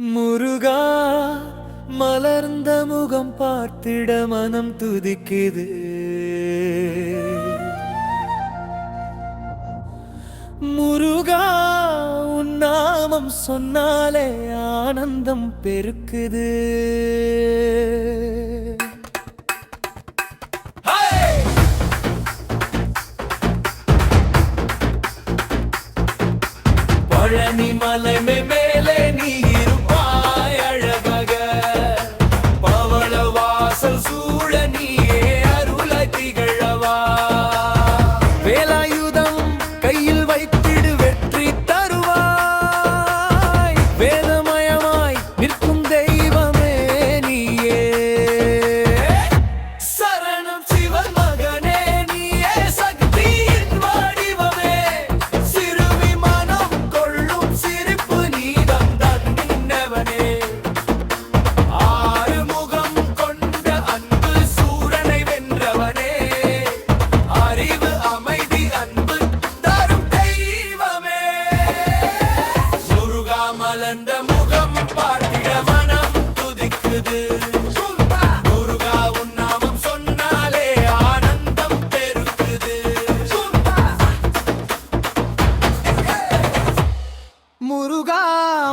முருகா மலர்ந்த முகம் பார்த்திட மனம் துதிக்குது. முருகா உன் நாமம் சொன்னாலே ஆனந்தம் பெருக்குது. பழனி மலை மே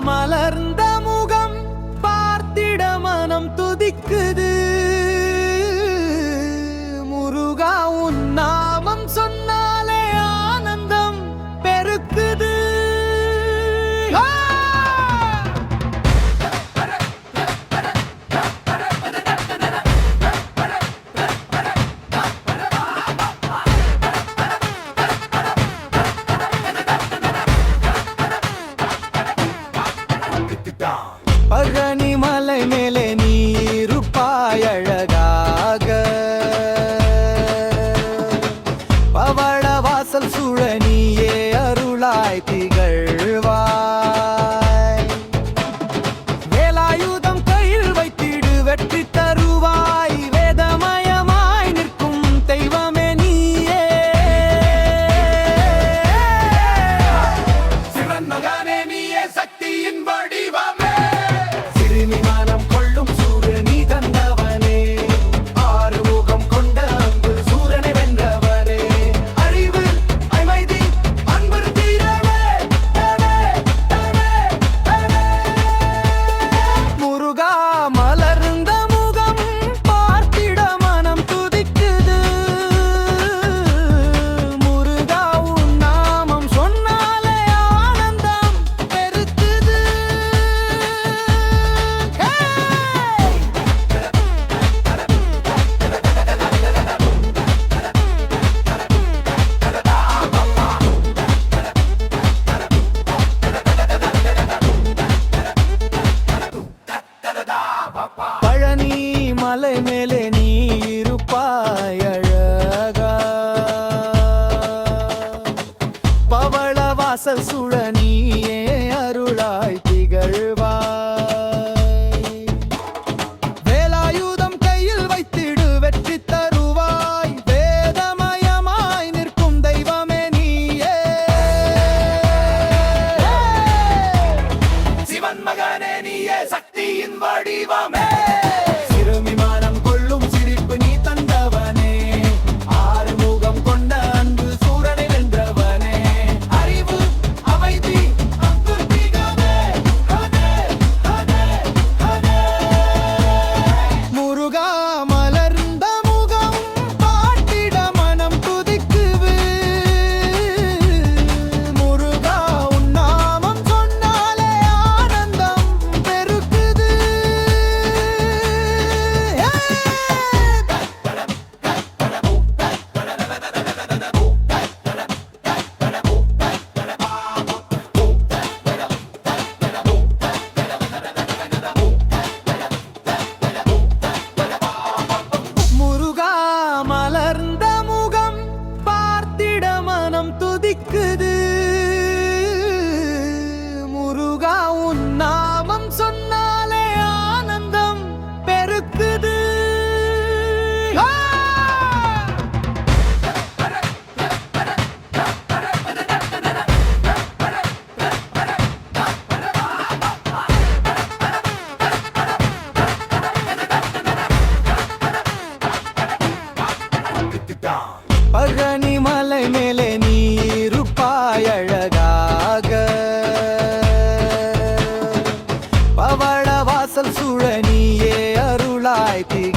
mala. வாசல் சூழனி 冷塑热 திக்குது நீயே அருளாய் திகழ்வாய்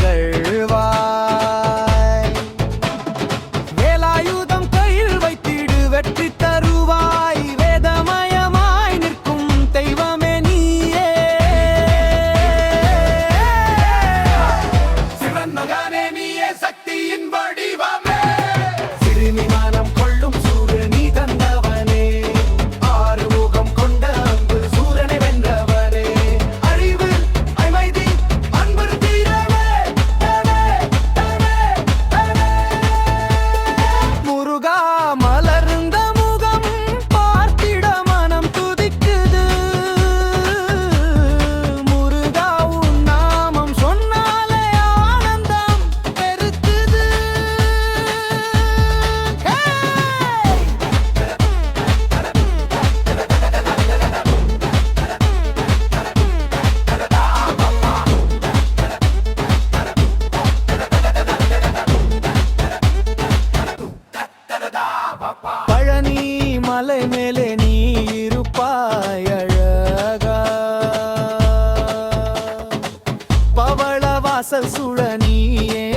வாசல் சுழனியே